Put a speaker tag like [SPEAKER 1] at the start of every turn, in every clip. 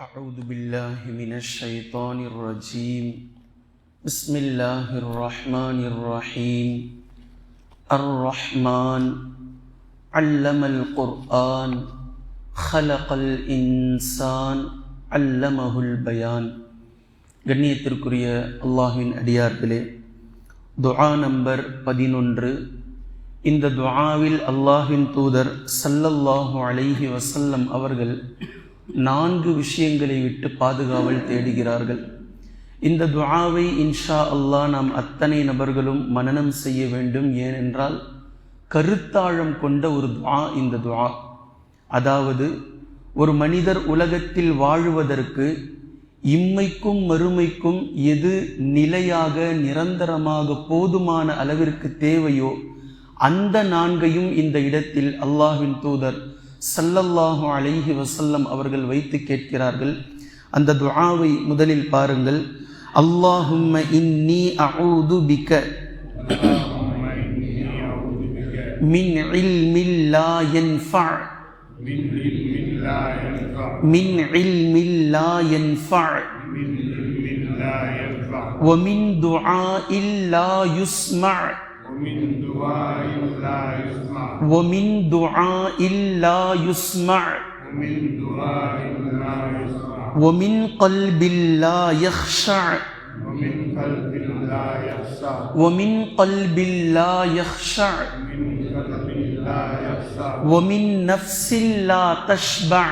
[SPEAKER 1] أعوذ بالله من الشيطان الرجيم بسم الله الرحمن الرحيم الرحمن علم القرآن خلق الإنسان علمه البيان கண்ணியத்திற்குரிய அல்லாஹின் அடியார்களே துஆ நம்பர் பதினொன்று இந்த துஆவில் அல்லாஹின் தூதர் சல்லல்லாஹு அலைஹி வசல்லம் அவர்கள் நான்கு விஷயங்களை விட்டு பாதுகாவல் தேடுகிறார்கள். இந்த துவாவை இன்ஷா அல்லாஹ் நாம் அத்தனை நபர்களும் மனனம் செய்ய வேண்டும். ஏனென்றால் கருத்தாழம் கொண்ட ஒரு துவா இந்த துவா அதாவது ஒரு மனிதர் உலகத்தில் வாழுவதற்கு இம்மைக்கும் மறுமைக்கும் எது நிலையாக நிரந்தரமாக போதுமான அளவிற்கு தேவையோ அந்த நான்கையும் இந்த இடத்தில் அல்லாஹின் தூதர் சல்லல்லாஹு அலைஹி வசல்லம் அவர்கள் வைத்து கேட்கிறார்கள் அந்த துஆவை முதலில் பாருங்கள் அல்லாஹும்ம இன்னி அஊது பிக மின் இல்மில் லா யன்ஃபா
[SPEAKER 2] من علم لا ينفع
[SPEAKER 1] மின் இல்மில் லா யன்ஃபா
[SPEAKER 2] من علم لا ينفع
[SPEAKER 1] ومن دعاء لا يسمع
[SPEAKER 2] ومن دعاء لا يسمع
[SPEAKER 1] ومن دعاء لا يسمع.
[SPEAKER 2] ومن دعاء لا يسمع.
[SPEAKER 1] ومن قلب لا يخشع.
[SPEAKER 2] ومن قلب لا يخشع.
[SPEAKER 1] ومن قلب لا يخشع.
[SPEAKER 2] ومن قلب لا يخشع.
[SPEAKER 1] ومن نفس لا تشبع.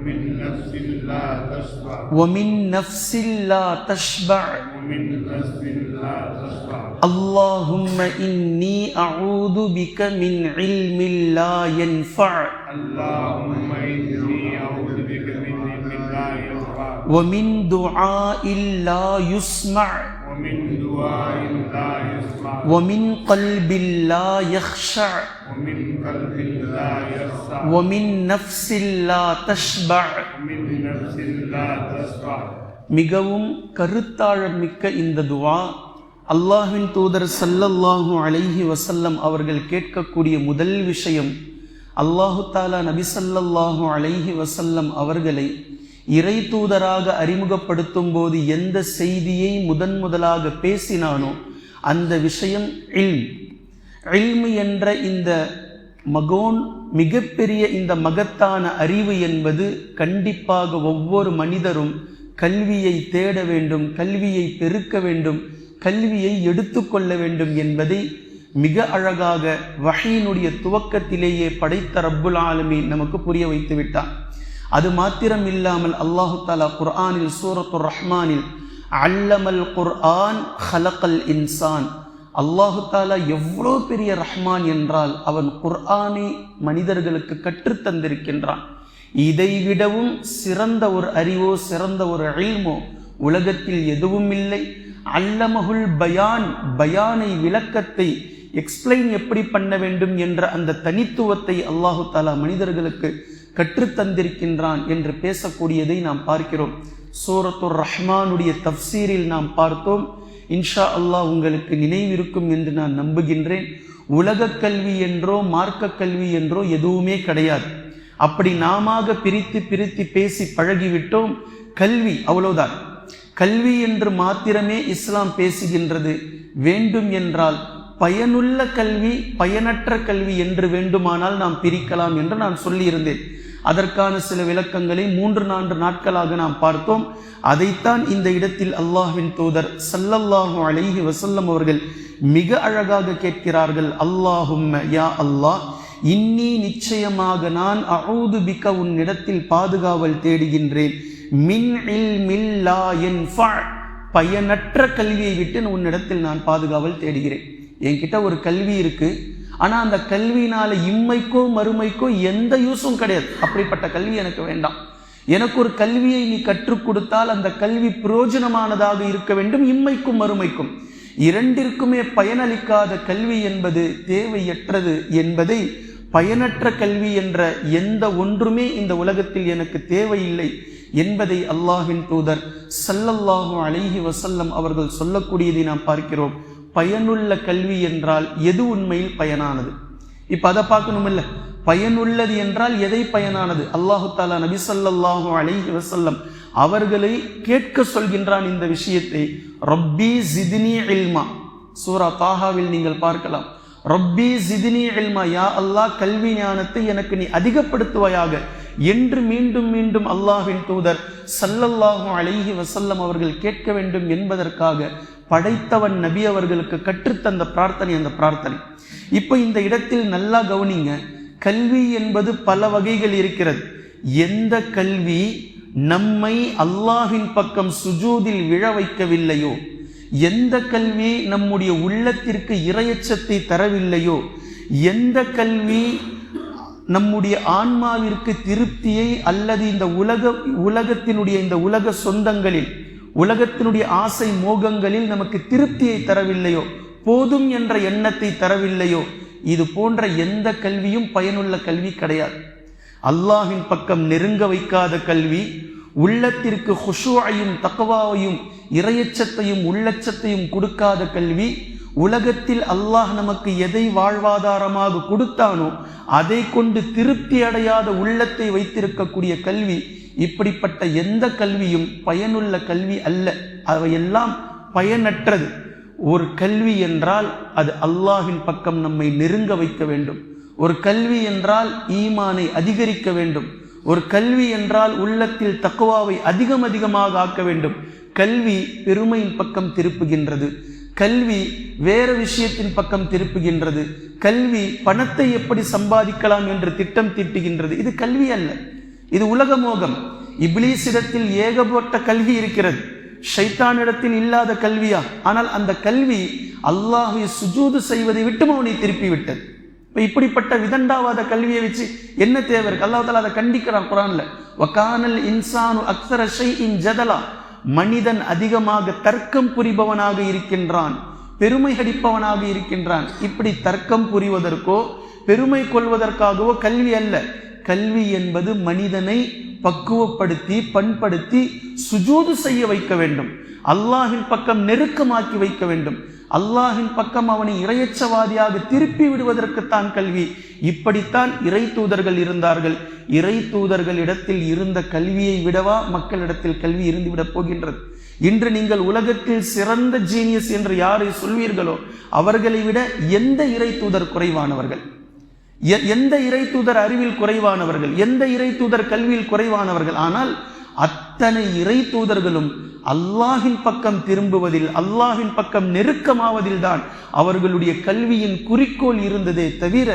[SPEAKER 2] ومن نفس لا تشبع.
[SPEAKER 1] ومن نفس لا تشبع.
[SPEAKER 2] ومن نفس لا تشبع.
[SPEAKER 1] اللهم إني أعوذ بك من علم لا ينفع
[SPEAKER 2] اللهم إني أعوذ بك من علم لا ينفع
[SPEAKER 1] ومن دعاء لا يسمع
[SPEAKER 2] ومن دعاء لا يسمع
[SPEAKER 1] ومن قلب لا يخشع
[SPEAKER 2] ومن قلب لا يخشع
[SPEAKER 1] ومن نفس لا تشبع
[SPEAKER 2] ومن نفس لا تشبع
[SPEAKER 1] மிகவும் கருத்தாழம் மிக்க இந்த துவா அல்லாஹின் தூதர் சல்லல்லாஹு அலைஹி வசல்லம் அவர்கள் கேட்கக்கூடிய முதல் விஷயம் அல்லாஹு தாலா நபி சல்லல்லாஹு அலைஹி வசல்லம் அவர்களை இறை தூதராக அறிமுகப்படுத்தும் போது எந்த செய்தியை முதன் முதலாக பேசினானோ அந்த விஷயம் இல்ம். இல்மு என்ற இந்த மகோன் மிகப்பெரிய இந்த மகத்தான அறிவு என்பது கண்டிப்பாக ஒவ்வொரு மனிதரும் கல்வியை தேட வேண்டும் கல்வியை பெருக்க வேண்டும் கல்வியை எடுத்துக்கொள்ள வேண்டும் என்பதை மிக அழகாக வகையினுடைய துவக்கத்திலேயே படைத்த ரப்புல் ஆலமி நமக்கு புரிய வைத்து விட்டான் அது மாத்திரம் இல்லாமல் அல்லாஹு தாலா குர்ஆனில் சூரத்து ரஹ்மானில் அல்லமல் குர்ஆன் ஹலக்கல் இன்சான். அல்லாஹு தாலா எவ்வளோ பெரிய ரஹ்மான் என்றால் அவன் குர்ஆனை மனிதர்களுக்கு கற்றுத்தந்திருக்கின்றான் தந்திருக்கின்றான். இதை விடவும் சிறந்த ஒரு அறிவோ சிறந்த ஒரு அழிமோ உலகத்தில் எதுவும் இல்லை. அல்லமகுல் பயான் பயானை விளக்கத்தை எக்ஸ்பிளைன் எப்படி பண்ண வேண்டும் என்ற அந்த தனித்துவத்தை அல்லாஹு தாலா மனிதர்களுக்கு கற்றுத் தந்திருக்கின்றான் என்று பேசக்கூடியதை நாம் பார்க்கிறோம். சூரத்துர் ரஹ்மானுடைய தப்சீரில் நாம் பார்த்தோம். இன்ஷா அல்லாஹ் உங்களுக்கு நினைவிருக்கும் என்று நான் நம்புகின்றேன். உலக கல்வி என்றோ மார்க்க கல்வி என்றோ எதுவுமே கிடையாது. அப்படி நாமாக பிரித்து பிரித்து பேசி பழகிவிட்டோம். கல்வி அவ்வளவுதான். கல்வி என்று மாத்திரமே இஸ்லாம் பேசுகின்றது. வேண்டும் என்றால் பயனுள்ள கல்வி பயனற்ற கல்வி என்று வேண்டுமானால் நாம் பிரிக்கலாம் என்று நான் சொல்லியிருந்தேன். அதற்கான சில விளக்கங்களை மூன்று நான்கு நாட்களாக நாம் பார்த்தோம். அதைத்தான் இந்த இடத்தில் அல்லாஹின் தூதர் சல்லல்லாஹு அலைஹி வசல்லம் அவர்கள் மிக அழகாக கேட்கிறார்கள். அல்லாஹும் யா அல்லாஹ் இன்னி நிச்சயமாக நான் அவுது பிக்க உன்னிடத்தில் பாதுகாவல் தேடுகின்றேன். மின் இல் மில்லா யன்ஃபா பயனற்ற கல்வியை விட்டு உன்னிடத்தில் நான் பாதுகாவல் தேடுகிறேன். என்கிட்ட ஒரு கல்வி இருக்கு. ஆனா அந்த கல்வியினால இம்மைக்கோ மறுமைக்கோ எந்த யூஸும் கிடையாது. அப்படிப்பட்ட கல்வி எனக்கு வேண்டாம். எனக்கு ஒரு கல்வியை நீ கற்றுக் கொடுத்தால் அந்த கல்வி பிரயோஜனமானதாக இருக்க வேண்டும் இம்மைக்கும் மறுமைக்கும். இரண்டிற்குமே பயனளிக்காத கல்வி என்பது தேவையற்றது என்பதை பயனற்ற கல்வி என்ற எந்த ஒன்றுமே இந்த உலகத்தில் எனக்கு தேவையில்லை. என்பதை அல்லாஹின் தூதர் சல்லல்லாஹு அலைஹி வசல்லம் அவர்கள் சொல்லக்கூடியதை நாம் பார்க்கிறோம். பயனுள்ள கல்வி என்றால் எது உண்மையில் பயனானது? இப்போ அதை பார்க்கணும் இல்லை பயனுள்ளது என்றால் எதை பயனானது? அல்லாஹு தாலா நபி ஸல்லல்லாஹு அலைஹி வசல்லம் அவர்களை கேட்க சொல்கின்றான் இந்த விஷயத்தை. ரப்பி ஜிதினி இல்மா. சூரா தாஹாவில் நீங்கள் பார்க்கலாம். ரப்பி ஜிதினி இல்மா. யா அல்லாஹ் கல்வி ஞானத்தை எனக்கு நீ அதிகப்படுத்துவாயாக. என்று மீண்டும் மீண்டும் அல்லாஹின் தூதர் சல்லல்லாஹு அலைஹி வசல்லம் அவர்கள் கேட்க வேண்டும் என்பதற்காக படைத்தவன் நபி அவர்களுக்கு கற்றுத்தந்த பிரார்த்தனை அந்த பிரார்த்தனை. இப்போ இந்த இடத்தில் நல்லா கவனிங்க. கல்வி என்பது பல வகைகள் இருக்கிறது. எந்த கல்வி நம்மை அல்லாஹின் பக்கம் சுஜூதில் விழ வைக்கவில்லையோ எந்த கல்வி நம்முடைய உள்ளத்திற்கு இரையச்சத்தை தரவில்லையோ எந்த கல்வி நம்முடைய ஆன்மாவிற்கு திருப்தியை அல்லது இந்த உலக உலகத்தினுடைய இந்த உலக சொந்தங்களில் உலகத்தினுடைய ஆசை மோகங்களில் நமக்கு திருப்தியை தரவில்லையோ போதும் என்ற எண்ணத்தை தரவில்லையோ இது போன்ற எந்த கல்வியும் பயனுள்ள கல்வி கிடையாது. அல்லாஹின் பக்கம் நெருங்க வைக்காத கல்வி உள்ளத்திற்கு ஹுஷுவையும் தக்கவாவையும் இரையச்சத்தையும் உள்ளச்சத்தையும் கொடுக்காத கல்வி உலகத்தில் அல்லாஹ் நமக்கு எதை வாழ்வாதாரமாக கொடுத்தானோ அதை கொண்டு திருப்தி அடையாத உள்ளத்தை வைத்திருக்கக்கூடிய கல்வி இப்படிப்பட்ட எந்த கல்வியும் பயனுள்ள கல்வி அல்ல. அவையெல்லாம் பயனற்றது. ஒரு கல்வி என்றால் அது அல்லாஹின் பக்கம் நம்மை நெருங்க வைக்க வேண்டும். ஒரு கல்வி என்றால் ஈமானை அதிகரிக்க வேண்டும். ஒரு கல்வி என்றால் உள்ளத்தில் தக்குவாவை அதிகம் அதிகமாக ஆக்க வேண்டும். கல்வி பெருமையின் பக்கம் திருப்புகின்றது. கல்வி வேற விஷயத்தின் பக்கம் திருப்புகின்றது. கல்வி பணத்தை எப்படி சம்பாதிக்கலாம் என்று திட்டம் தீட்டுகின்றது. இது கல்வி அல்ல. இது உலக மோகம் இப்லீஸிடத்தில் ஏகப்பட்ட கல்வி இருக்கிறது. ஷைத்தானிடத்தில் இல்லாத கல்வியா? ஆனால் அந்த கல்வி அல்லாஹை சுஜூது செய்வதை விட்டு அவனை திருப்பி விட்டது இப்போ இப்படிப்பட்ட விதண்டாவாத கல்வியை வச்சு என்ன தேவை இருக்கு? அல்லாஹ் தாலா அதை கண்டிக்கிறான் குரான்ல. வக்கானல் இன்சானு அக்சர ஷை இன் ஜதலா. மனிதன் அதிகமாக தர்க்கம் புரிபவனாக இருக்கின்றான் பெருமை அடிப்பவனாக இருக்கின்றான். இப்படி தர்க்கம் புரிவதற்கோ பெருமை கொள்வதற்காகவோ கல்வி அல்ல. கல்வி என்பது மனிதனை பக்குவப்படுத்தி பண்படுத்தி சுஜூது செய்ய வைக்க வேண்டும். அல்லாஹின் பக்கம் நெருக்கமாக்கி வைக்க வேண்டும். அல்லாஹின் பக்கம் அவனை இரையச்சவாதியாக திருப்பி விடுவதற்குத்தான் கல்வி. இப்படித்தான் இறை தூதர்கள் இருந்தார்கள். இறை தூதர்கள் இடத்தில் இருந்த கல்வியை விடவா மக்களிடத்தில் கல்வி இருந்துவிடப் போகின்றது? இன்று நீங்கள் உலகத்தில் சிறந்த ஜீனியஸ் என்று யாரை சொல்வீர்களோ அவர்களை விட எந்த இறை தூதர் குறைவானவர்கள்? எந்த இறை தூதர் அறிவில் குறைவானவர்கள்? எந்த இறை தூதர் கல்வியில் குறைவானவர்கள்? ஆனால் அத் அத்தனை இறை தூதர்களும் அல்லாஹின் பக்கம் திரும்புவதில் அல்லாஹின் பக்கம் நெருக்கமாவதில் தான் அவர்களுடைய கல்வியின் குறிக்கோள் இருந்ததே தவிர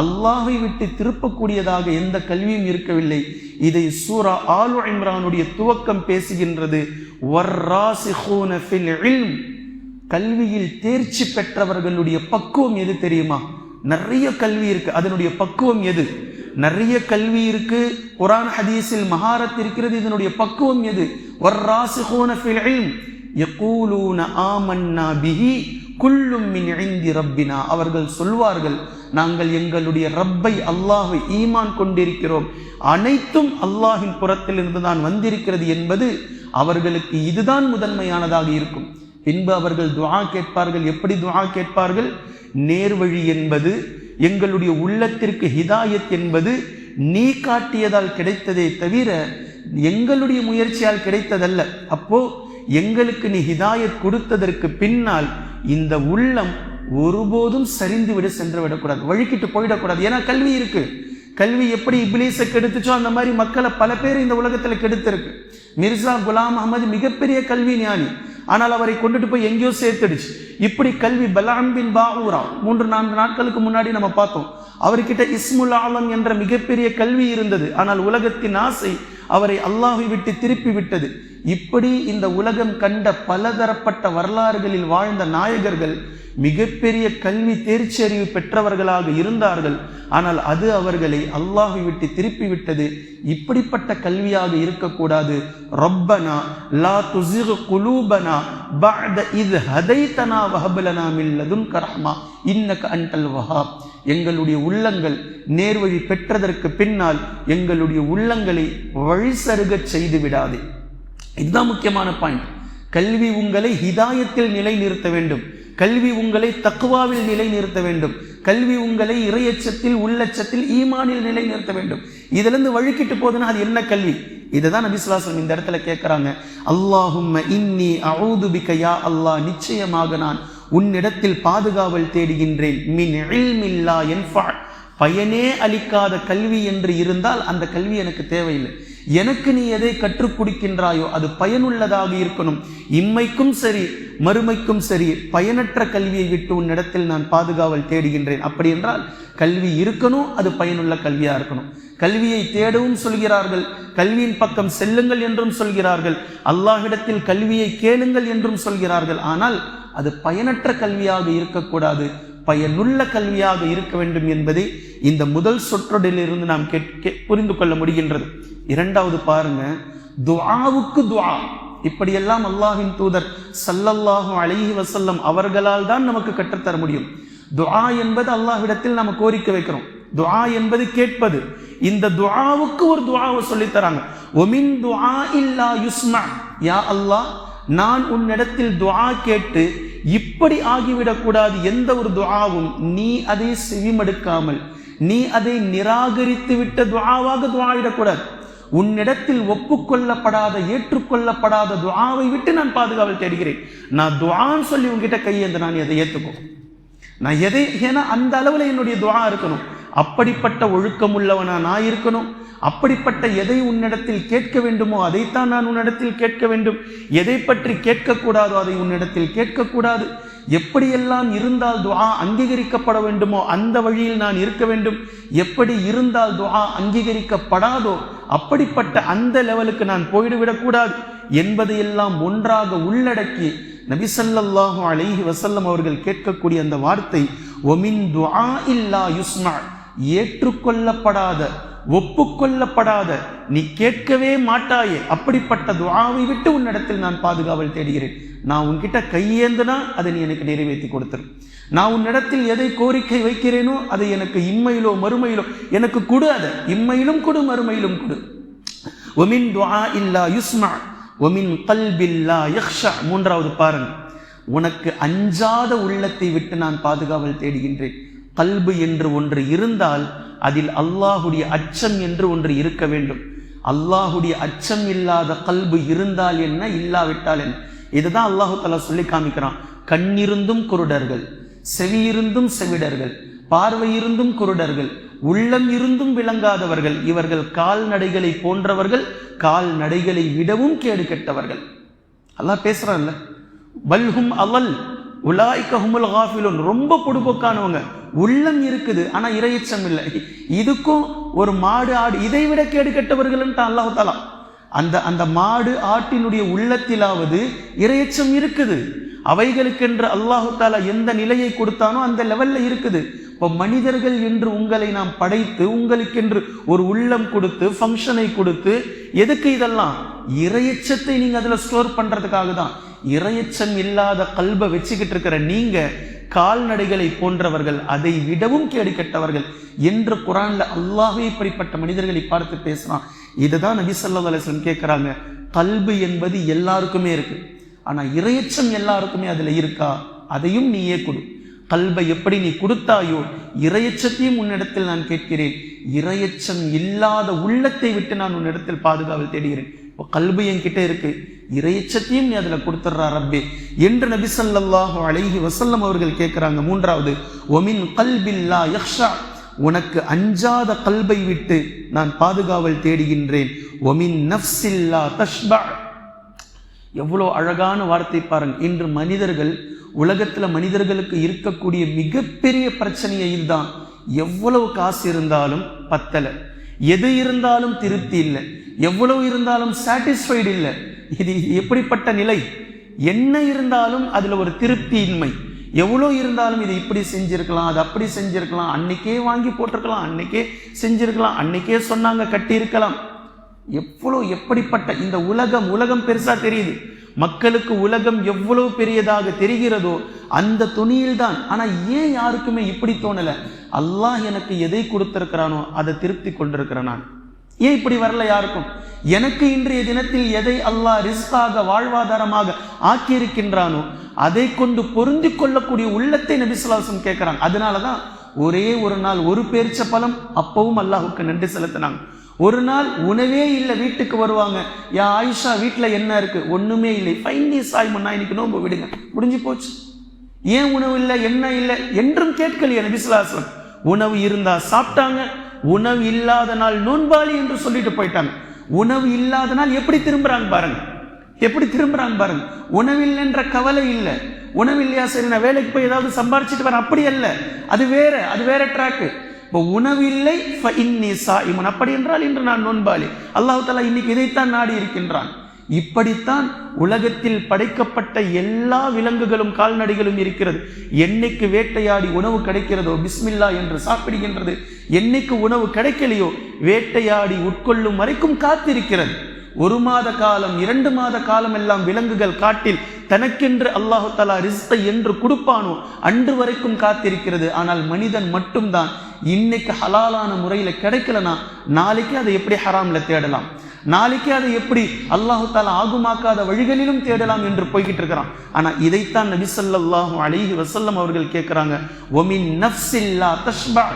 [SPEAKER 1] அல்லாஹை விட்டு திருப்பக்கூடியதாக எந்த கல்வியும் இருக்கவில்லை. இதை சூரா ஆலு இம்ரானுடைய துவக்கம் பேசுகின்றது. கல்வியில் தேர்ச்சி பெற்றவர்களுடைய பக்குவம் எது தெரியுமா? நிறைய கல்வி இருக்கு. அதனுடைய பக்குவம் எது? நிறைய கல்வி இருக்கு. குரான் ஹதீஸில் மகாரத் இருக்கிறது. இதனுடைய பக்குவம் எது? வர்ராசிஹூன ஃபில் இல்ம். யகூலூன ஆமன்னா பிஹி குல்லும் மின் ரப்பினா. அவர்கள் சொல்வார்கள் நாங்கள் எங்களுடைய ரப்பை அல்லாஹை ஈமான் கொண்டிருக்கிறோம். அனைத்தும் அல்லாஹின் புறத்திலிருந்து தான் வந்திருக்கிறது என்பது அவர்களுக்கு இதுதான் முதன்மையானதாக இருக்கும். பின்பு அவர்கள் துவா கேட்பார்கள். எப்படி துவா கேட்பார்கள்? நேர்வழி என்பது எங்களுடைய உள்ளத்திற்கு ஹிதாயத் என்பது நீ காட்டியதால் கிடைத்ததே தவிர எங்களுடைய முயற்சியால் கிடைத்ததல்ல. அப்போ எங்களுக்கு நீ ஹிதாயத் கொடுத்ததற்கு பின்னால் இந்த உள்ளம் ஒருபோதும் சரிந்து விட சென்று விடக்கூடாது. வழுக்கிட்டு போயிடக்கூடாது. ஏன்னா கல்வி இருக்கு. கல்வி எப்படி இப்லீஸை கெடுத்துச்சோ அந்த மாதிரி மக்களை பல பேர் இந்த உலகத்தில் கெடுத்திருக்கு. மிர்சா குலாம் அகமது மிகப்பெரிய கல்வி ஞானி. ஆனால் அவரை கொண்டுட்டு போய் எங்கேயோ சேர்த்துடுச்சு. இப்படி கல்வி பலாம்பின் பின் மூன்று நான்கு நாட்களுக்கு முன்னாடி நம்ம பார்த்தோம். அவர்கிட்ட இஸ்முல் ஆலம் என்ற மிகப்பெரிய கல்வி இருந்தது. ஆனால் உலகத்தின் ஆசை அவரை அல்லாஹை விட்டு திருப்பி விட்டது. இப்படி இந்த உலகம் கண்ட பலதரப்பட்ட வரலாறுகளில் வாழ்ந்த நாயகர்கள் மிகப்பெரிய கல்வி தேர்ச்சி அறிவு பெற்றவர்களாக இருந்தார்கள். ஆனால் அது அவர்களை அல்லாஹை விட்டு திருப்பி விட்டது இப்படிப்பட்ட கல்வியாக இருக்கக்கூடாது. ரப்பனா லா துசிகு குலூபனா பாத இத் ஹதைதனா வஹபலனா மில்லதும் லதுன்க இன்னக அண்டல் வஹாப். எங்களுடைய உள்ளங்கள் நேர்வழி பெற்றதற்கு பின்னால் எங்களுடைய உள்ளங்களை வழிசருகச் செய்து விடாதே. இதுதான் முக்கியமான பாயிண்ட் கல்வி உங்களை ஹிதாயத்தில் நிலைநிறுத்த வேண்டும். கல்வி உங்களை தக்குவாவில் நிலைநிறுத்த வேண்டும். கல்வி உங்களை இறையச்சத்தில் உள்ளச்சத்தில் ஈமானில் நிலைநிறுத்த வேண்டும். இதிலிருந்து வழுக்கிட்டு போதுன்னா அது என்ன கல்வி? இதை தான் நபிசுல்லாஸ்லம் இந்த இடத்துல கேட்குறாங்க. அல்லாஹும்ம இன்னி அபுதுபிகையா அல்லாஹ் நிச்சயமாக நான் உன்னிடத்தில் பாதுகாவல் தேடுகின்றேன். மின் இல்மில்லா என்ஃபா. பயனே அளிக்காத கல்வி என்று இருந்தால் அந்த கல்வி எனக்கு தேவையில்லை. எனக்கு நீ எதை கற்றுக் கொடுக்கின்றாயோ அது பயனுள்ளதாக இருக்கணும். இம்மைக்கும் சரி மறுமைக்கும் சரி பயனற்ற கல்வியை விட்டு உன்னிடத்தில் நான் பாதுகாவல் தேடுகின்றேன். அப்படி என்றால் கல்வி இருக்கணும் அது பயனுள்ள கல்வியா இருக்கணும். கல்வியை தேடவும் சொல்கிறார்கள். கல்வியின் பக்கம் செல்லுங்கள் என்றும் சொல்கிறார்கள். அல்லாஹிடத்தில் கல்வியை கேளுங்கள் என்றும் சொல்கிறார்கள். ஆனால் அது பயனற்ற கல்வியாக இருக்கக்கூடாது. பயனுள்ள கல்வியாக இருக்க வேண்டும் என்பதை இந்த முதல் சொற்றொடரிலிருந்து நாம் கேட்க புரிந்து கொள்ள முடிகின்றது. இரண்டாவது பாருங்க துவாவுக்கு துவா இப்படியெல்லாம் அல்லாஹின் தூதர் சல்லல்லாஹும் அழகி வசல்லம் அவர்களால் தான் நமக்கு கற்றுத்தர முடியும். துவா என்பது அல்லாஹ்விடத்தில் நாம் கோரிக்கை வைக்கிறோம். துவா என்பது கேட்பது. இந்த துவாவுக்கு ஒரு துவாவை சொல்லித் தராங்க ஒமின் துவா இல்லா யுஸ்மா. யா அல்லாஹ் நான் உன்னிடத்தில் துவா கேட்டு இப்படி ஆகிவிடக்கூடாது எந்த ஒரு துவாவும் நீ அதை செவிமடுக்காமல் நீ அதை நிராகரித்து விட்ட துவாவாக துவாயிடக்கூடாது உன்னிடத்தில் ஒப்புக்கொள்ளப்படாத ஏற்றுக்கொள்ளப்படாத துவாவை விட்டு நான் பாதுகாவல் தேடுகிறேன். நான் துவான்னு சொல்லி உங்ககிட்ட கையேந்த நான் எதை ஏற்றுக்கோ நான் எதை ஏன்னா அந்த அளவில் என்னுடைய துவா இருக்கணும். அப்படிப்பட்ட ஒழுக்கம் உள்ளவனா நான் இருக்கணும். அப்படிப்பட்ட எதை உன்னிடத்தில் கேட்க வேண்டுமோ அதைத்தான் நான் உன்னிடத்தில் கேட்க வேண்டும். எதை பற்றி கேட்கக்கூடாதோ அதை உன்னிடத்தில் கேட்கக்கூடாது. எப்படியெல்லாம் இருந்தால் துஆ அங்கீகரிக்கப்பட வேண்டுமோ அந்த வழியில் நான் இருக்க வேண்டும். எப்படி இருந்தால் துஆ அங்கீகரிக்கப்படாதோ அப்படிப்பட்ட அந்த லெவலுக்கு நான் போயிடுவிடக்கூடாது என்பதையெல்லாம் ஒன்றாக உள்ளடக்கி நபிசல்லாஹு அலைஹி வசல்லம் அவர்கள் கேட்கக்கூடிய அந்த வார்த்தை ஒமின் துஆ இல்லா யுஸ்மா. ஏற்றுக்கொள்ளப்படாத ஒப்புக்கொள்ளப்படாத நீ கேட்கவே மாட்டாயே அப்படிப்பட்ட துவாவை விட்டு உன்னிடத்தில் நான் பாதுகாவல் தேடுகிறேன். நான் உன்கிட்ட கையேந்துனா அதை நீ எனக்கு நிறைவேற்றி கொடுத்துரு. நான் உன்னிடத்தில் எதை கோரிக்கை வைக்கிறேனோ அதை எனக்கு இம்மையிலோ மறுமையிலோ எனக்கு கொடு அதை. இம்மையிலும் கொடு மறுமையிலும் கொடு. ஒமின் துஆ இல்லா யுஸ்மா ஒமின் கல்பில்லா யக்ஷா மூன்றாவது பாருங்க. உனக்கு அஞ்சாத உள்ளத்தை விட்டு நான் பாதுகாவல் தேடுகின்றேன். கல்பு என்று ஒன்று இருந்தால் அதில் அல்லாஹுடைய அச்சம் என்று ஒன்று இருக்க வேண்டும். அல்லாஹுடைய அச்சம் இல்லாத கல்பு இருந்தால் என்ன இல்லாவிட்டால் என்ன? இதுதான் அல்லாஹு தலா சொல்லி காமிக்கிறான். கண்ணிருந்தும் குருடர்கள் செவியிருந்தும் செவிடர்கள் பார்வை இருந்தும் குருடர்கள் உள்ளம் இருந்தும் விளங்காதவர்கள் இவர்கள் கால்நடைகளை போன்றவர்கள் கால்நடைகளை விடவும் கேடு கெட்டவர்கள். அல்லாஹ் பேசுறான்ல பல்ஹும் அவல் உலாய்கஹுமுல் ஹுமுல் ரொம்ப பொடுபோக்கானவங்க. உள்ளம் இருக்குது ஆனால் இரையச்சம் இல்லை. இதுக்கும் ஒரு மாடு ஆடு இதை விட கேடு கெட்டவர்கள்ன்ட்டு அல்லாஹு தலா அந்த அந்த மாடு ஆட்டினுடைய உள்ளத்திலாவது இரையச்சம் இருக்குது. அவைகளுக்கென்று அல்லாஹு தாலா எந்த நிலையை கொடுத்தானோ அந்த லெவல்ல இருக்குது. இப்போ மனிதர்கள் என்று உங்களை நாம் படைத்து உங்களுக்கென்று ஒரு உள்ளம் கொடுத்து ஃபங்க்ஷனை கொடுத்து எதுக்கு இதெல்லாம்? இரையச்சத்தை நீங்கள் அதில் ஸ்டோர் பண்ணுறதுக்காக தான். இரையச்சம் இல்லாத கல்பை வச்சுக்கிட்டு இருக்கிற நீங்கள் கால்நடைகளை போன்றவர்கள் அதை விடவும் கேடு கெட்டவர்கள் என்று குரான்ல அல்லாஹே இப்படிப்பட்ட மனிதர்களை பார்த்து பேசுகிறான் இதுதான் நபி ஸல்லல்லாஹு அலிஸ்லம் கேட்குறாங்க. கல்பு என்பது எல்லாருக்குமே இருக்கு. ஆனால் இரையச்சம் எல்லாருக்குமே அதில் இருக்கா? அதையும் நீயே கொடு. கல்பை எப்படி நீ கொடுத்தாயோ இரையச்சத்தையும் உன்னிடத்தில் நான் கேட்கிறேன். இரையச்சம் இல்லாத உள்ளத்தை விட்டு நான் உன்னிடத்தில் பாதுகாவல் தேடுகிறேன். இப்போ கல்பு என்கிட்ட இருக்கு. இரையச்சத்தையும் நீ அதில் கொடுத்துட்றா ரப்பே. என்று நபி ஸல்லல்லாஹு அழகி வசல்லம் அவர்கள் கேட்குறாங்க. மூன்றாவது ஒமின் கல்பில்லா யக்ஷா உனக்கு அஞ்சாத கல்பை விட்டு நான் பாதுகாவல் தேடுகின்றேன். ஒமின் நஃப்சில்லா தஷ்பா. எவ்வளோ அழகான வார்த்தை பாருங்கள். இன்று மனிதர்கள் உலகத்தில் மனிதர்களுக்கு இருக்கக்கூடிய மிகப்பெரிய பிரச்சனையே இதுதான். எவ்வளவு காசு இருந்தாலும் பத்தலை. எது இருந்தாலும் திருப்தி இல்லை. எவ்வளவு இருந்தாலும் சாட்டிஸ்ஃபைடு இல்லை. இது எப்படிப்பட்ட நிலை? என்ன இருந்தாலும் அதில் ஒரு திருப்தியின்மை. எவ்வளோ இருந்தாலும் இது இப்படி செஞ்சிருக்கலாம் அது அப்படி செஞ்சிருக்கலாம் அன்னைக்கே வாங்கி போட்டிருக்கலாம் அன்னைக்கே செஞ்சுருக்கலாம் அன்னைக்கே சொன்னாங்க கட்டியிருக்கலாம். எவ்வளோ எப்படிப்பட்ட இந்த உலகம் உலகம் பெருசா தெரியுது. மக்களுக்கு உலகம் எவ்வளவு பெரியதாக தெரிகிறதோ அந்த துணியில் தான் ஆனால் ஏன் யாருக்குமே இப்படி தோணலை? அல்லாஹ் எனக்கு எதை கொடுத்திருக்கிறானோ அதை திருப்தி கொண்டிருக்கிறேன். நான் ஏன் இப்படி வரல யாருக்கும்? எனக்கு இன்றைய தினத்தில் எதை அல்லாஹ் ரிஸ்காக வாழ்வாதாரமாக ஆக்கியிருக்கின்றானோ அதை கொண்டு பொருந்தி கொள்ளக்கூடிய உள்ளத்தை நபிசுலாசம் அதனால தான் ஒரே ஒரு நாள் ஒரு பேரிச்ச பழம் அப்பவும் அல்லாஹுக்கு நன்றி செலுத்தினாங்க. ஒரு நாள் உணவே இல்லை வீட்டுக்கு வருவாங்க. யா ஆயிஷா வீட்டில் என்ன இருக்கு? ஒன்றுமே இல்லை. ஃபைன் டேஸ் ஆயிமண்ணா இன்னைக்கு நோம்பு விடுங்க. முடிஞ்சு போச்சு. ஏன் உணவு இல்லை என்ன இல்லை என்றும் கேட்கலையே நபிசுலாசன் உணவு இருந்தால் சாப்பிட்டாங்க. உணவு இல்லாத நாள் நோன்பாளி என்று சொல்லிட்டு போயிட்டாங்க. உணவு இல்லாத நாள் எப்படி திரும்புறாங்க பாருங்க. எப்படி திரும்புறாங்க பாருங்க. உணவில்லைன்ற கவலை இல்லை. உணவில்லையா சரி நான் வேலைக்கு போய் ஏதாவது சம்பாரிச்சிட்டு வரேன். அப்படி அல்ல. அது வேற அது வேற ட்ராக்கு இப்போ உணவில்லை இன்னி இவன் அப்படி என்றால் இன்று நான் நோன்பாளி. அல்லாஹு தாலா இன்னைக்கு இதைத்தான் நாடி இருக்கின்றான். இப்படித்தான் உலகத்தில் படைக்கப்பட்ட எல்லா விலங்குகளும் கால்நடைகளும் இருக்கிறது. என்னைக்கு வேட்டையாடி உணவு கிடைக்கிறதோ பிஸ்மில்லா என்று சாப்பிடுகின்றது என்னைக்கு உணவு கிடைக்கலையோ வேட்டையாடி உட்கொள்ளும் வரைக்கும் காத்திருக்கிறது. ஒரு மாத காலம் இரண்டு மாத காலம் எல்லாம் விலங்குகள் காட்டில் தனக்கென்று அல்லாஹு தலா ரிஸ்தை என்று கொடுப்பானோ அன்று வரைக்கும் காத்திருக்கிறது. ஆனால் மனிதன் மட்டும்தான் இன்னைக்கு ஹலாலான முறையில் கிடைக்கலனா நாளைக்கு அதை எப்படி ஹராமில் தேடலாம்? நாளைக்கு அதை எப்படி அல்லாஹு தாலா ஆகுமாக்காத வழிகளிலும் தேடலாம் என்று போய்கிட்டு இருக்கிறான். ஆனால் இதைத்தான் நபி அலிஹி வசல்லம் அவர்கள் கேட்குறாங்க. ஒமின் நஃப்ஸில்லா தஷ்பா.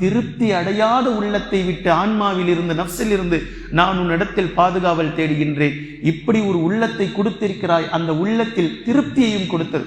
[SPEAKER 1] திருப்தி அடையாத உள்ளத்தை விட்டு ஆன்மாவில் இருந்து நப்சில் இருந்து நான் உன்னிடத்தில் பாதுகாவல் தேடுகின்றேன். இப்படி ஒரு உள்ளத்தை கொடுத்திருக்கிறாய். அந்த உள்ளத்தில் திருப்தியையும் கொடுத்தது.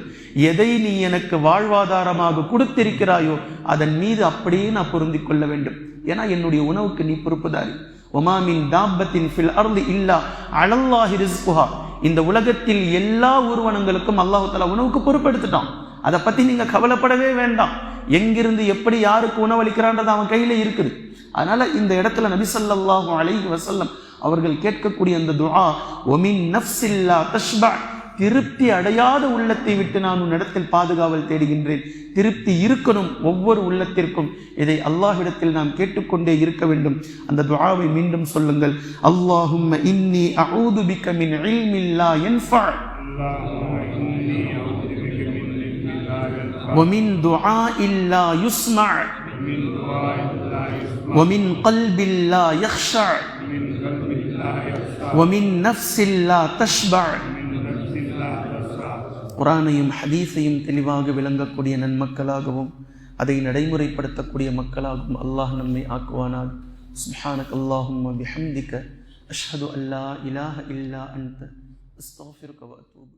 [SPEAKER 1] எதை நீ எனக்கு வாழ்வாதாரமாக கொடுத்திருக்கிறாயோ அதன் மீது அப்படியே நான் பொருந்தி கொள்ள வேண்டும். ஏன்னா என்னுடைய உணவுக்கு நீ பொறுப்புதாரி. ஒமாமின் தாபத்தின் ஃபில் அருள் இல்லா அலல்லாஹி ரிஸ்குஹா. இந்த உலகத்தில் எல்லா ஊர்வனங்களுக்கும் அல்லாஹு தலா உணவுக்கு பொறுப்பெடுத்துட்டான். அதை பற்றி நீங்கள் கவலைப்படவே வேண்டாம். எங்கிருந்து எப்படி யாருக்கு உணவளிக்கிறான்றது அவன் கையில் இருக்குது. அதனால இந்த இடத்துல நபிசல்லாஹு அழகி வசல்லம் அவர்கள் கேட்கக்கூடிய அந்த துஆ ஒமின் நஃப்ஸில்லா தஷ்பா திருப்தி அடையாத உள்ளத்தை விட்டு நான் உன்னிடத்தில் பாதுகாவல் தேடுகின்றேன். திருப்தி இருக்கணும் ஒவ்வொரு உள்ளத்திற்கும். இதை அல்லாஹிடத்தில் நாம் கேட்டுக்கொண்டே இருக்க வேண்டும். அந்த துஆவை மீண்டும் சொல்லுங்கள். அல்லாஹும் இன்னி அஊது பிக மின் இல்மில்லா யன்ஃபா.
[SPEAKER 2] அல்லாஹும்
[SPEAKER 1] ومن دعاء لا يسمع
[SPEAKER 2] من دعاء لا يسمع
[SPEAKER 1] ومن قلب لا يخشع
[SPEAKER 2] من قلب لا يخشع
[SPEAKER 1] ومن نفس لا تشبع
[SPEAKER 2] من نفس لا تسعى
[SPEAKER 1] குரானையும் ஹதீஸையும் தெளிவாக விளங்கக்கூடிய நன்மக்களாகவும் அதை நடைமுறைப்படுத்தக்கூடிய மக்களாகவும் அல்லாஹ் நம்மை ஆக்குவானாக சுப்ஹானக் அல்லாஹும்ம பிஹம்திக அஷ்ஹது அல்லா இலாஹ இல்லா அன்த அஸ்தக்ஃபிருக வ அத்தூபு